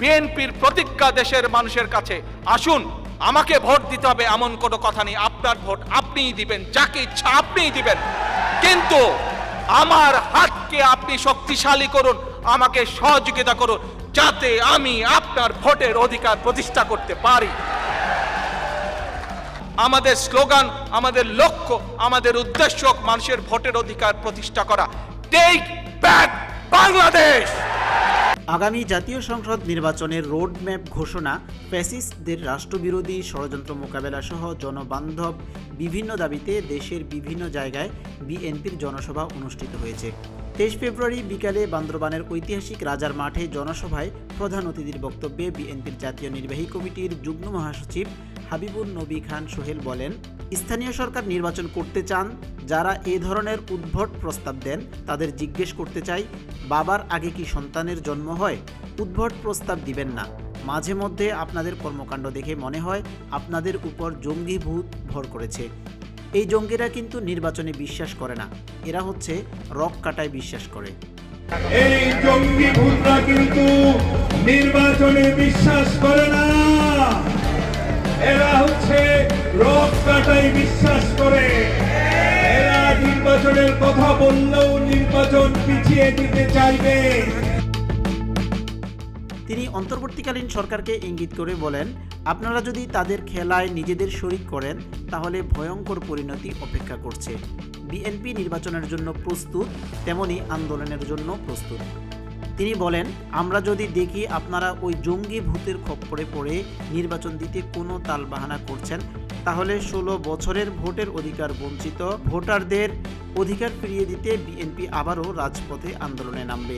বিএনপির প্রতিজ্ঞা দেশের মানুষের কাছে। আসুন, আমাকে ভোট দিতে হবে এমন কোনো কথা নেই। আপনার ভোট আপনিই দিবেন, যাকে ইচ্ছা আপনিই দিবেন। কিন্তু আমার হাতকে আপনি শক্তিশালী করুন, আমাকে সহযোগিতা করুন, যাতে আমি আপনার ভোটের অধিকার প্রতিষ্ঠা করতে পারি। আমাদের স্লোগান, আমাদের লক্ষ্য, আমাদের উদ্দেশ্য মানুষের ভোটের অধিকার প্রতিষ্ঠা করা। Take back Bangladesh! আগামী জাতীয় সংসদ নির্বাচনের রোডম্যাপ ঘোষণা ফ্যাসিস্টদের রাষ্ট্রবিরোধী ষড়যন্ত্র মোকাবেলা সহ জনবান্ধব বিভিন্ন দাবিতে দেশের বিভিন্ন জায়গায় বিএনপির জনসভা অনুষ্ঠিত হয়েছে। তেইশ ফেব্রুয়ারি বিকালে বান্দরবানের ঐতিহাসিক রাজার মাঠে জনসভায় প্রধান অতিথির বক্তব্যে বিএনপির জাতীয় নির্বাহী কমিটির যুগ্ম মহাসচিব হাবিবুর নবী খান সোহেল বলেন স্থানীয় সরকার নির্বাচন করতে চান, যারা এ ধরনের উদ্ভট প্রস্তাব দেন, তাদের জিজ্ঞেস করতে চাই, বাবার আগে কি সন্তানের জন্ম হয়? উদ্ভট প্রস্তাব দিবেন না। মাঝে মধ্যে আপনাদের কর্মকাণ্ড দেখে মনে হয়, আপনাদের উপর জঙ্গি ভূত ভর করেছে। এই জঙ্গিরা কিন্তু নির্বাচনে বিশ্বাস করে না। এরা হচ্ছে রক কাটায় বিশ্বাস করে। এই জঙ্গি ভূতরা কিন্তু নির্বাচনে বিশ্বাস করে না। বিশ্বাস করে। এরা নির্বাচনের কথা বললেও নির্বাচন পিছিয়ে দিতে চাইবে। তিনি অন্তর্বর্তীকালীন সরকারকে ইঙ্গিত করে বলেন, আপনারা যদি তাদের খেলায় নিজেদের শরিক করেন, তাহলে ভয়ঙ্কর পরিণতি অপেক্ষা করছে। বিএনপি নির্বাচনের জন্য প্রস্তুত, তেমনি আন্দোলনের জন্য প্রস্তুত। তিনি বলেন, আমরা যদি দেখি আপনারা ওই জঙ্গি ভূতের খপ্পরে পড়ে নির্বাচন দিতে কোনো তালবাহানা করছেন তাহলে ষোলো বছরের ভোটের অধিকার বঞ্চিত ভোটারদের অধিকার ফিরিয়ে দিতে বিএনপি আবারও রাজপথে আন্দোলনে নামবে।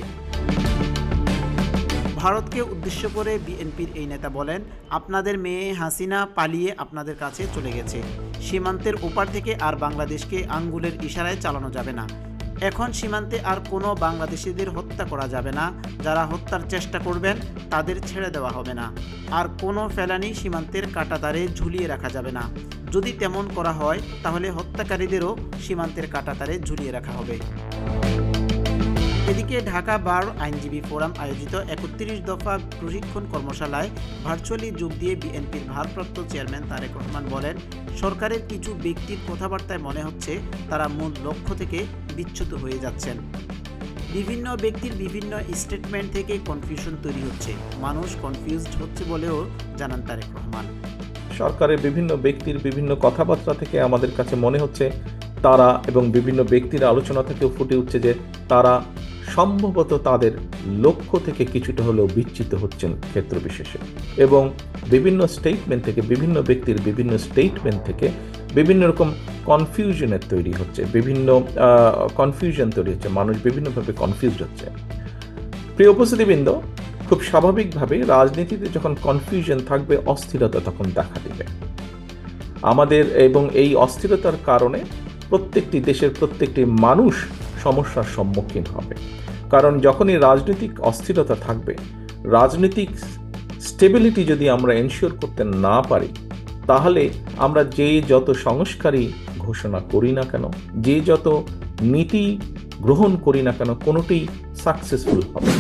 ভারতকে উদ্দেশ্য করে বিএনপির এই নেতা বলেন, আপনাদের মেয়ে হাসিনা পালিয়ে আপনাদের কাছে চলে গেছে। সীমান্তের ওপার থেকে আর বাংলাদেশকে আঙ্গুলের ইশারায় চালানো যাবে না। এখন সীমান্তে আর কোনো বাংলাদেশিদের হত্যা করা যাবে না। যারা হত্যার চেষ্টা করবেন, তাদের ছেড়ে দেওয়া হবে না। আর কোনো ফেলানি সীমান্তের কাটাতারে ঝুলিয়ে রাখা যাবে না। যদি তেমন করা হয়, তাহলে হত্যাকারীদেরও সীমান্তের কাটাতারে ঝুলিয়ে রাখা হবে। এদিকে ঢাকা বার আইনজীবী ফোরাম আয়োজিত একত্রিশ দফা প্রশিক্ষণ কর্মশালায় ভার্চুয়ালি যোগ দিয়ে বিএনপির ভারপ্রাপ্ত চেয়ারম্যান তারেক রহমান বলেন, সরকারের কিছু ব্যক্তির কথাবার্তায় মনে হচ্ছে তারা মূল লক্ষ্য থেকে বিচ্যুত হয়ে যাচ্ছেন। বিভিন্ন ব্যক্তির বিভিন্ন স্টেটমেন্ট থেকে কনফিউশন তৈরি হচ্ছে। মানুষ কনফিউজড হচ্ছে বলেও জানান তারেক রহমান। সরকারের বিভিন্ন ব্যক্তির বিভিন্ন কথাবার্তা থেকে আমাদের কাছে মনে হচ্ছে তারা এবং বিভিন্ন ব্যক্তির আলোচনা থেকেও ফুটে উঠছে যে তারা সম্ভবত তাদের লক্ষ্য থেকে কিছুটা হলেও বিচ্যুত হচ্ছেন ক্ষেত্র বিশেষে। এবং বিভিন্ন স্টেটমেন্ট থেকে, বিভিন্ন ব্যক্তির বিভিন্ন স্টেটমেন্ট থেকে বিভিন্ন রকম কনফিউশনের তৈরি হচ্ছে, বিভিন্ন কনফিউশন তৈরি হচ্ছে, মানুষ বিভিন্নভাবে কনফিউজ হচ্ছে। প্রিয় উপস্থিতিবৃন্দ, খুব স্বাভাবিকভাবে রাজনীতিতে যখন কনফিউশন থাকবে, অস্থিরতা তখন দেখা দিবে। আমাদের এবং এই অস্থিরতার কারণে প্রত্যেকটি দেশের প্রত্যেকটি মানুষ সমস্যার সম্মুখীন হবে কারণ যখনই রাজনৈতিক অস্থিরতা থাকবে, রাজনৈতিক স্টেবিলিটি যদি আমরা এনশিওর করতে না পারি, তাহলে আমরা যে যত সংস্কারই ঘোষণা করি না কেন, যে যত নীতি গ্রহণ করি না কেন কোনোটি সাকসেসফুল হবে।